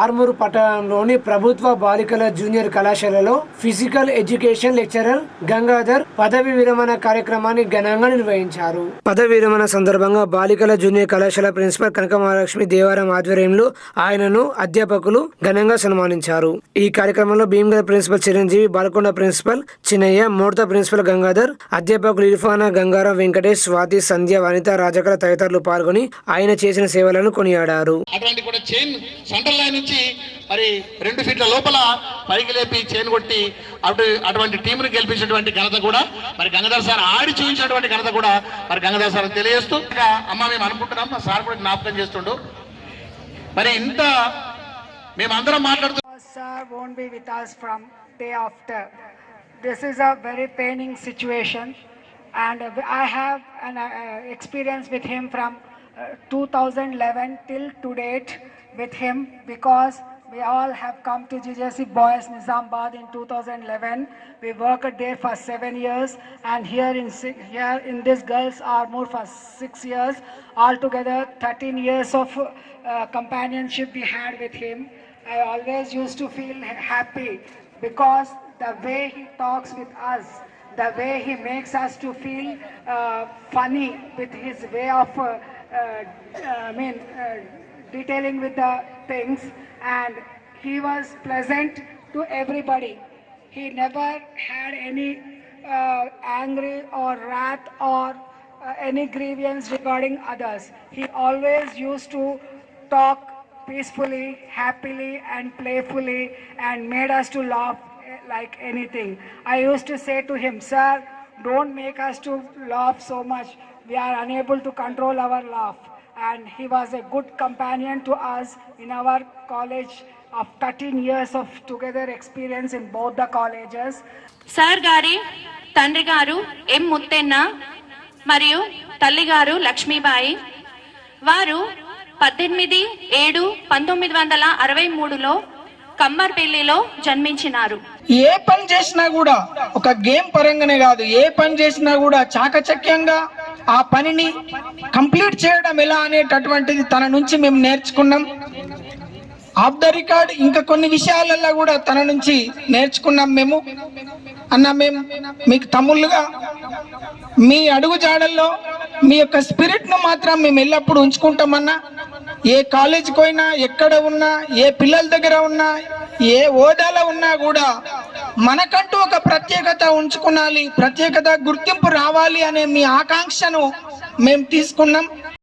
ఆర్మూరు పట్టణంలోని ప్రభుత్వ బాలికల జూనియర్ కళాశాలలో ఫిజికల్ ఎడ్యుకేషన్ లెక్చరర్ గంగాధర్ పదవి విరమణ కార్యక్రమాన్ని ఘనంగా నిర్వహించారు. పదవి విరమణ సందర్భంగా బాలికల జూనియర్ కళాశాల ప్రిన్సిపల్ కనక మహాలక్ష్మి దేవారం ఆధ్వర్యంలో ఆయనను అధ్యాపకులు ఘనంగా సన్మానించారు. ఈ కార్యక్రమంలో Bhimgal principal Chiranjeevi Balkonda principal Chinnaiah Morta principal Gangadhar అధ్యాపకులు ఇర్ఫానా గంగారా వెంకటేష్ స్వాతి సంధ్య వనిత రాజకల తదితరులు పాల్గొని ఆయన చేసిన సేవలను కొనియాడారు. అటువంటి కూడా చైన్ సెంట్రల్ లైన్ నుంచి మరి రెండు ఫీట్ల లోపల పైకి లేపి చేను కొట్టి అటు అటువంటి టీంను గెలిపించినటువంటి ఘనత కూడా మరి గంగాధర్ సార్ ఆడి చూపించినటువంటి ఘనత కూడా మరి గంగాధర్ సార్ తెలియజేస్తూ అమ్మ మేము అనుకుంటున్నాం మా సార్ కూడా జ్ఞాపకం చేస్తుండు మరి ఇంత మేమందరం అందరం Sir won't be with us from day after. This is a very paining situation, and uh, I have an uh, experience with him from uh, 2011 till to date with him because we all have come to GJC Boys Nizambad in 2011. We worked there for seven years, and here in here in this girls Armour for six years. Altogether, 13 years of uh, companionship we had with him. I always used to feel happy because the way he talks with us, the way he makes us to feel uh, funny with his way of, uh, I mean, uh, detailing with the things, and he was pleasant to everybody. He never had any uh, angry or wrath or uh, any grievance regarding others. He always used to talk peacefully, happily, and playfully, and made us to laugh eh, like anything. I used to say to him, Sir, don't make us to laugh so much. We are unable to control our laugh. And he was a good companion to us in our college of 13 years of together experience in both the colleges. Sir గారి తండ్రి గారు ఎం ముత్తెన్న మరియు తల్లిగారు లక్ష్మీబాయి వారు పద్దెనిమిది ఏడు పంతొమ్మిది వందల అరవై మూడులో కమ్మర్పల్లిలో జన్మించినారు. ఏ పని చేసినా కూడా ఒక గేమ్ పరంగానే కాదు ఏ పని చేసినా కూడా చాకచక్యంగా ఆ పనిని కంప్లీట్ చేయడం ఎలా అనేటటువంటిది తన నుంచి మేము నేర్చుకున్నాం. ఆఫ్ ద రికార్డ్ ఇంకా కొన్ని విషయాలలో కూడా తన నుంచి నేర్చుకున్నాం మేము. అన్న మేము మీకు తమ్ముళ్ళుగా మీ అడుగు జాడల్లో మీ యొక్క స్పిరిట్ను మాత్రం మేము ఎల్లప్పుడూ ఉంచుకుంటామన్నా. ఏ కాలేజీకి పోయినా ఎక్కడ ఉన్నా ఏ పిల్లల దగ్గర ఉన్నా ఏ హోదాలో ఉన్నా కూడా మనకంటూ ఒక ప్రత్యేకత ఉంచుకునాలి ప్రత్యేకత గుర్తింపు రావాలి అనే మీ ఆకాంక్షను మేము తీసుకున్నాం.